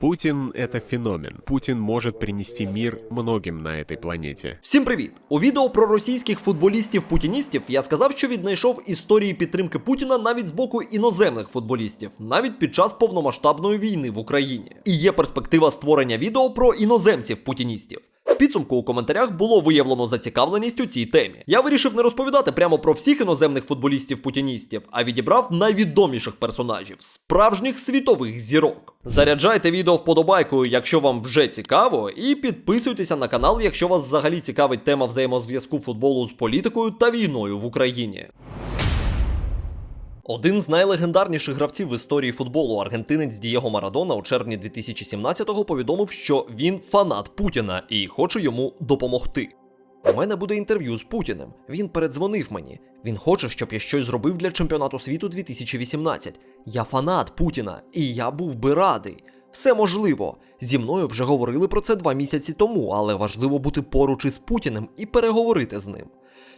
Путин — це феномен. Путін може принести мир многим на этой планеті. Всім привіт! У відео про російських футболістів-путіністів я сказав, що віднайшов історії підтримки Путіна навіть з боку іноземних футболістів, навіть під час повномасштабної війни в Україні. І є перспектива створення відео про іноземців-путіністів. В підсумку у коментарях було виявлено зацікавленість у цій темі. Я вирішив не розповідати прямо про всіх іноземних футболістів-путіністів, а відібрав найвідоміших персонажів, справжніх світових зірок. Заряджайте відео вподобайкою, якщо вам вже цікаво, і підписуйтеся на канал, якщо вас взагалі цікавить тема взаємозв'язку футболу з політикою та війною в Україні. Один з найлегендарніших гравців в історії футболу, аргентинець Дієго Марадона, у червні 2017-го повідомив, що він фанат Путіна і хоче йому допомогти. У мене буде інтерв'ю з Путіним. Він передзвонив мені. Він хоче, щоб я щось зробив для чемпіонату світу 2018. Я фанат Путіна, і я був би радий. Все можливо. Зі мною вже говорили про це два місяці тому, але важливо бути поруч із Путіним і переговорити з ним.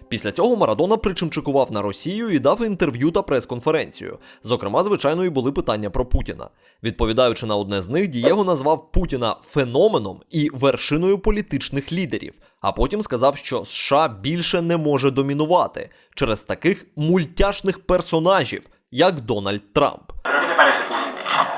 Після цього Марадона причимчикував на Росію і дав інтерв'ю та прес-конференцію. Зокрема, звичайно, і були питання про Путіна. Відповідаючи на одне з них, Дієго назвав Путіна феноменом і вершиною політичних лідерів, а потім сказав, що США більше не може домінувати через таких мультяшних персонажів, як Дональд Трамп. ¿Pero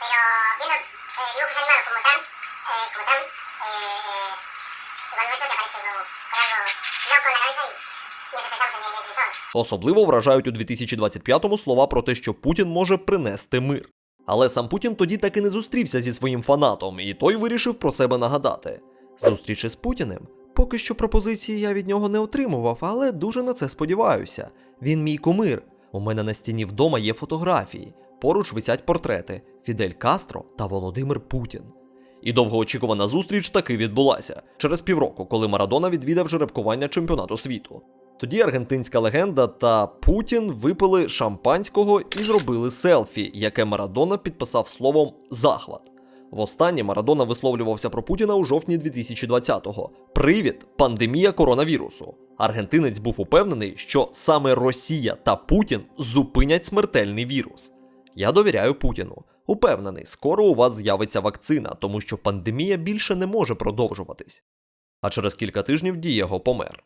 Pero viendo eh, dibujos animados como Trump, eh, como Trump, eh, igual momento te aparece con, con algo loco en la cabeza y. Особливо вражають у 2025-му слова про те, що Путін може принести мир. Але сам Путін тоді так і не зустрівся зі своїм фанатом, і той вирішив про себе нагадати. Зустрічі з Путіним. Поки що пропозиції я від нього не отримував, але дуже на це сподіваюся. Він мій кумир. У мене на стіні вдома є фотографії. Поруч висять портрети Фідель Кастро та Володимир Путін. І довгоочікувана зустріч таки відбулася через півроку, коли Марадона відвідав жеребкування чемпіонату світу. Тоді аргентинська легенда та Путін випили шампанського і зробили селфі, яке Марадона підписав словом захват. Востаннє Марадона висловлювався про Путіна у жовтні 2020-го. Привід пандемія коронавірусу. Аргентинець був упевнений, що саме Росія та Путін зупинять смертельний вірус. Я довіряю Путіну. Упевнений, скоро у вас з'явиться вакцина, тому що пандемія більше не може продовжуватись. А через кілька тижнів Дієго помер.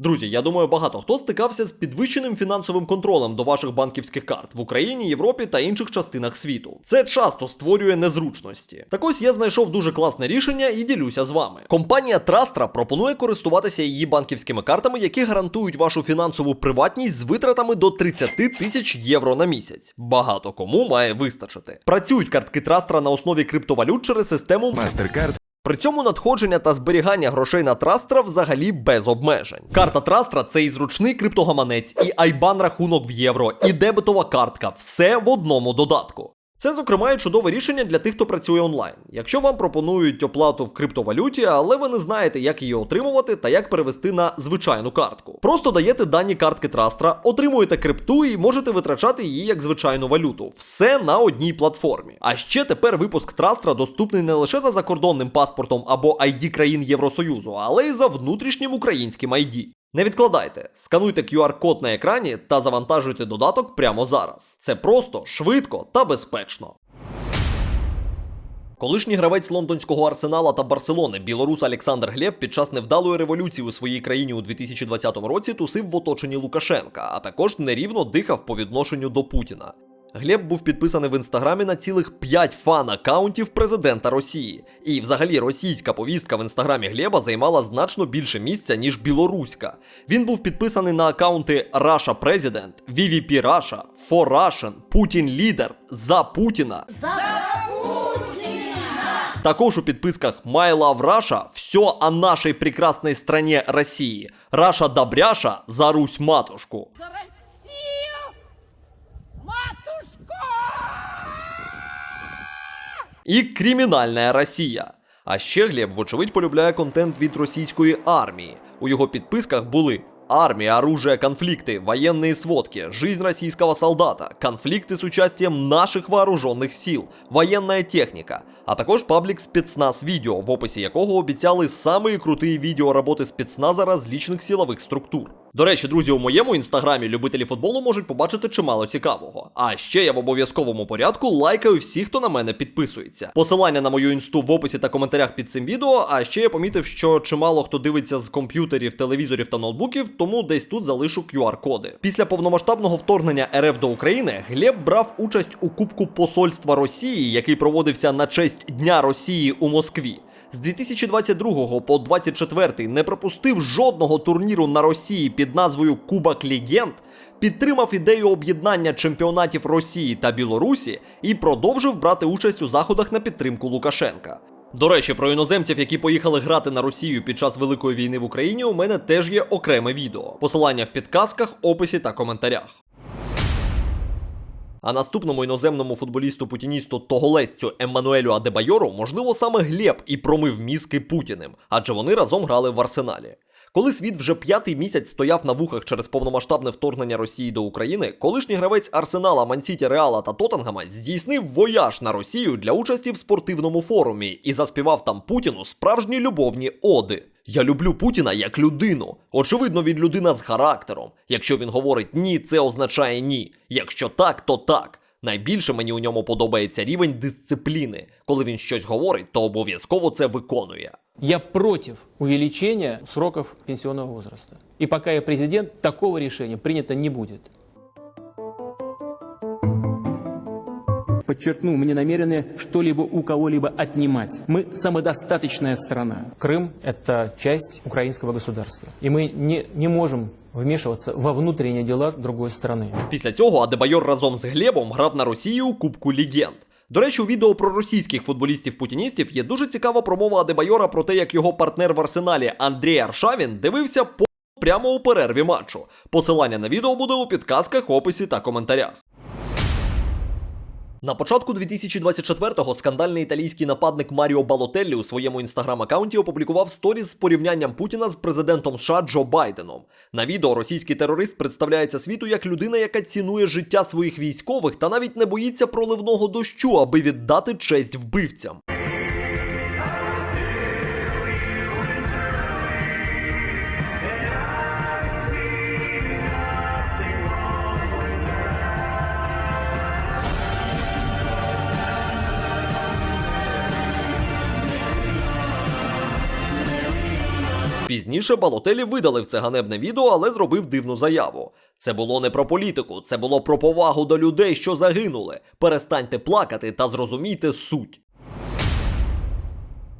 Друзі, я думаю, багато хто стикався з підвищеним фінансовим контролем до ваших банківських карт в Україні, Європі та інших частинах світу. Це часто створює незручності. Так ось я знайшов дуже класне рішення і ділюся з вами. Компанія Trastra пропонує користуватися її банківськими картами, які гарантують вашу фінансову приватність з витратами до 30 тисяч євро на місяць. Багато кому має вистачити. Працюють картки Trastra на основі криптовалют через систему MasterCard при цьому надходження та зберігання грошей на Трастра взагалі без обмежень. Карта Трастра це і зручний криптогаманець, і айбан рахунок в євро, і дебетова картка. Все в одному додатку. Це, зокрема, і чудове рішення для тих, хто працює онлайн. Якщо вам пропонують оплату в криптовалюті, але ви не знаєте, як її отримувати та як перевести на звичайну картку. Просто даєте дані картки Трастра, отримуєте крипту і можете витрачати її як звичайну валюту. Все на одній платформі. А ще тепер випуск Трастра доступний не лише за закордонним паспортом або ID країн Євросоюзу, але й за внутрішнім українським ID. Не відкладайте, скануйте QR-код на екрані та завантажуйте додаток прямо зараз. Це просто, швидко та безпечно. Колишній гравець лондонського арсенала та Барселони білорус Олександр Глеб під час невдалої революції у своїй країні у 2020 році тусив в оточенні Лукашенка, а також нерівно дихав по відношенню до Путіна. Глеб був підписаний в інстаграмі на цілих 5 фан-аккаунтів президента Росії. І взагалі російська повістка в інстаграмі Глеба займала значно більше місця, ніж білоруська. Він був підписаний на аккаунти Russia President, VVP Russia, For Russian, Putin Leader, За Путіна. За Путіна! Також у підписках My Love Russia все о нашій прекрасній стране Росії. Раша добряша за Русь матушку. За Россию! Матушку! і кримінальна Росія. А ще Глеб, вочевидь, полюбляє контент від російської армії. У його підписках були армія, оружие, конфликты, военные сводки, жизнь российского солдата, конфликты с участием наших вооруженных сил, военная техніка, а також паблік спецназ відео, в описі якого обіцяли самі круті відео роботи спецназа различних силових структур. До речі, друзі, у моєму інстаграмі любителі футболу можуть побачити чимало цікавого. А ще я в обов'язковому порядку лайкаю всіх, хто на мене підписується. Посилання на мою інсту в описі та коментарях під цим відео. А ще я помітив, що чимало хто дивиться з комп'ютерів, телевізорів та ноутбуків, тому десь тут залишу QR-коди. Після повномасштабного вторгнення РФ до України Глеб брав участь у Кубку Посольства Росії, який проводився на честь Дня Росії у Москві. З 2022 по 2024 не пропустив жодного турніру на Росії під назвою Кубок Легенд, підтримав ідею об'єднання чемпіонатів Росії та Білорусі і продовжив брати участь у заходах на підтримку Лукашенка. До речі, про іноземців, які поїхали грати на Росію під час Великої війни в Україні, у мене теж є окреме відео. Посилання в підказках, описі та коментарях. А наступному іноземному футболісту-путіністу тоголесцю Еммануелю Адебайору, можливо, саме Глеб і промив мізки Путіним, адже вони разом грали в арсеналі. Коли світ вже п'ятий місяць стояв на вухах через повномасштабне вторгнення Росії до України, колишній гравець Арсенала, Мансіті, Реала та Тоттенгема здійснив вояж на Росію для участі в спортивному форумі і заспівав там Путіну справжні любовні оди. Я люблю Путіна як людину. Очевидно, він людина з характером. Якщо він говорить ні, це означає ні. Якщо так, то так. Найбільше мені у ньому подобається рівень дисципліни. Коли він щось говорить, то обов'язково це виконує. Я против увеличения сроков пенсионного возраста. И пока я президент, такого решения принято не будет. Подчеркну, мы не намерены что-либо у кого-либо отнимать. Мы самодостаточная страна. Крым – это часть украинского государства. И мы не, не можем вмешиваться во внутренние дела другой страны. Після цього Адебайор разом з Глебом грав на Росію у Кубку Легенд. До речі, у відео про російських футболістів-путіністів є дуже цікава промова Адебайора про те, як його партнер в арсеналі Андрій Аршавін дивився по прямо у перерві матчу. Посилання на відео буде у підказках, описі та коментарях. На початку 2024-го скандальний італійський нападник Маріо Балотеллі у своєму інстаграм-аккаунті опублікував сторіз з порівнянням Путіна з президентом США Джо Байденом. На відео російський терорист представляється світу як людина, яка цінує життя своїх військових та навіть не боїться проливного дощу, аби віддати честь вбивцям. Пізніше Балотелі видалив це ганебне відео, але зробив дивну заяву. Це було не про політику, це було про повагу до людей, що загинули. Перестаньте плакати та зрозумійте суть.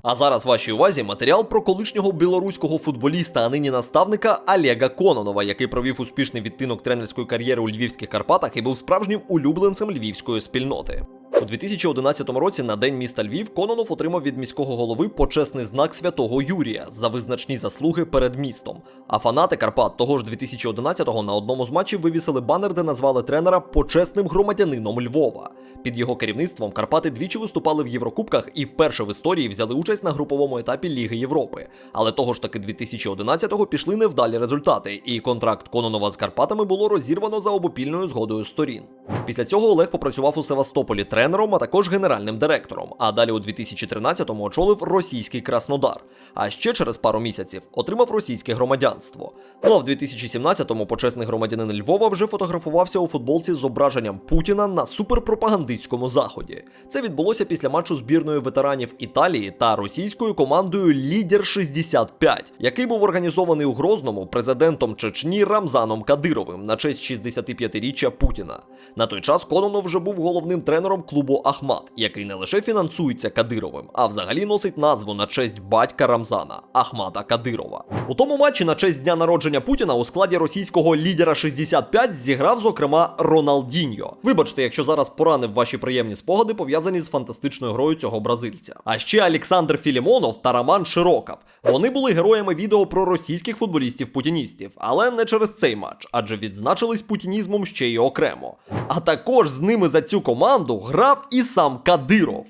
А зараз вашій увазі матеріал про колишнього білоруського футболіста, а нині наставника Олега Кононова, який провів успішний відтинок тренерської кар'єри у Львівських Карпатах і був справжнім улюбленцем львівської спільноти. У 2011 році на день міста Львів Кононов отримав від міського голови почесний знак святого Юрія за визначні заслуги перед містом. А фанати Карпат того ж 2011-го на одному з матчів вивісили банер, де назвали тренера почесним громадянином Львова. Під його керівництвом Карпати двічі виступали в Єврокубках і вперше в історії взяли участь на груповому етапі Ліги Європи. Але того ж таки 2011-го пішли невдалі результати, і контракт Кононова з Карпатами було розірвано за обопільною згодою сторін. Після цього Олег попрацював у Севастополі тренером, а також генеральним директором. А далі у 2013-му очолив російський Краснодар. А ще через пару місяців отримав російське громадянство. Ну а в 2017-му почесний громадянин Львова вже фотографувався у футболці з зображенням Путіна на суперпропагандистському заході. Це відбулося після матчу збірної ветеранів Італії та російською командою Лідер 65, який був організований у Грозному президентом Чечні Рамзаном Кадировим на честь 65-річчя Путіна. На той час Кононов вже був головним тренером клубу Ахмат, який не лише фінансується Кадировим, а взагалі носить назву на честь батька Рамзана Ахмата Кадирова. У тому матчі на честь дня народження Путіна у складі російського лідера 65 зіграв, зокрема, Роналдіньо. Вибачте, якщо зараз поранив ваші приємні спогади, пов'язані з фантастичною грою цього бразильця. А ще Олександр Філімонов та Роман Широков. Вони були героями відео про російських футболістів-путіністів, але не через цей матч, адже відзначились путінізмом ще й окремо. А також з ними за цю команду грав і сам Кадиров.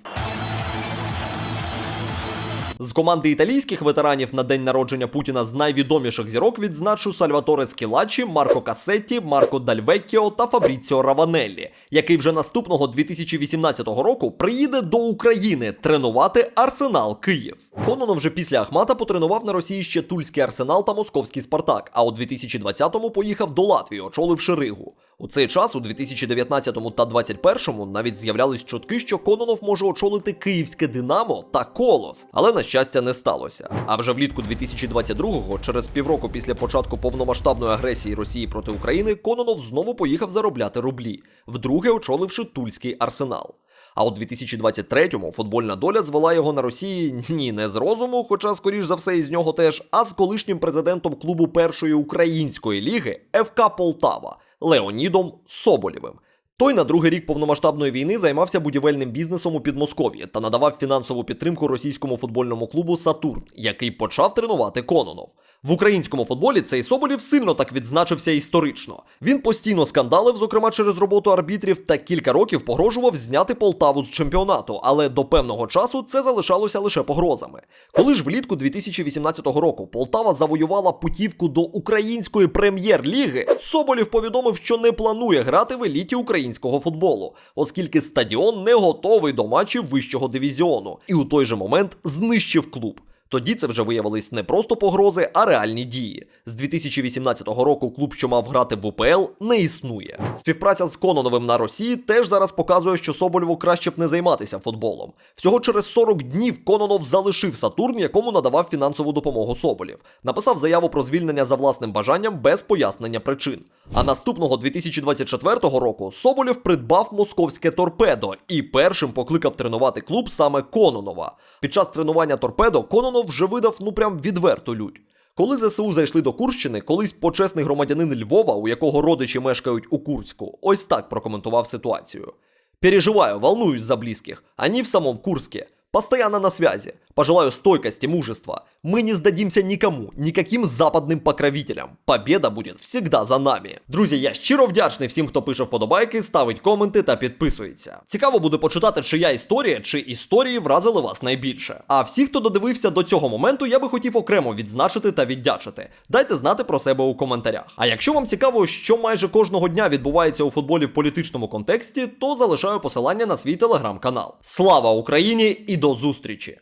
З команди італійських ветеранів на день народження Путіна з найвідоміших зірок відзначу Сальваторе Скілачі, Марко Касетті, Марко Дальвеккіо та Фабріціо Раванеллі, який вже наступного 2018 року приїде до України тренувати Арсенал Київ. Кононов вже після Ахмата потренував на Росії ще Тульський арсенал та Московський Спартак, а у 2020-му поїхав до Латвії, очоливши Ригу. У цей час, у 2019 та 2021 навіть з'являлись чутки, що Кононов може очолити київське Динамо та Колос, але на щастя не сталося. А вже влітку 2022-го, через півроку після початку повномасштабної агресії Росії проти України, Кононов знову поїхав заробляти рублі, вдруге очоливши Тульський арсенал. А у 2023-му футбольна доля звела його на Росії ні не з розуму, хоча, скоріш за все, із нього теж, а з колишнім президентом клубу першої української ліги ФК Полтава Леонідом Соболєвим. Той на другий рік повномасштабної війни займався будівельним бізнесом у Підмосков'ї та надавав фінансову підтримку російському футбольному клубу Сатурн, який почав тренувати Кононов. В українському футболі цей Соболєв сильно так відзначився історично. Він постійно скандалив, зокрема через роботу арбітрів, та кілька років погрожував зняти Полтаву з чемпіонату, але до певного часу це залишалося лише погрозами. Коли ж влітку 2018 року Полтава завоювала путівку до української прем'єр-ліги, Соболєв повідомив, що не планує грати в еліті українського футболу, оскільки стадіон не готовий до матчів вищого дивізіону, і у той же момент знищив клуб. Тоді це вже виявились не просто погрози, а реальні дії. З 2018 року клуб, що мав грати в УПЛ, не існує. Співпраця з Кононовим на Росії теж зараз показує, що Соболєву краще б не займатися футболом. Всього через 40 днів Кононов залишив Сатурн, якому надавав фінансову допомогу Соболєв. Написав заяву про звільнення за власним бажанням без пояснення причин. А наступного 2024 року Соболєв придбав московське торпедо і першим покликав тренувати клуб саме Кононова. Під час тренування торпедо Кононов вже видав ну прям відверту лють. Коли ЗСУ зайшли до Курщини, колись почесний громадянин Львова, у якого родичі мешкають у Курську, ось так прокоментував ситуацію. Переживаю, волнуюсь за близких. Они в самом Курске. Постоянно на связи. Пожелаю стойкости, мужества. Мы не сдадимся никому, никаким западним покровителям. Победа буде всегда за нами. Друзі, я щиро вдячний всім, хто пише вподобайки, ставить коменти та підписується. Цікаво буде почитати, чия історія чи історії вразили вас найбільше. А всі, хто додивився до цього моменту, я би хотів окремо відзначити та віддячити. Дайте знати про себе у коментарях. А якщо вам цікаво, що майже кожного дня відбувається у футболі в політичному контексті, то залишаю посилання на свій телеграм-канал. Слава Україні і до зустрічі!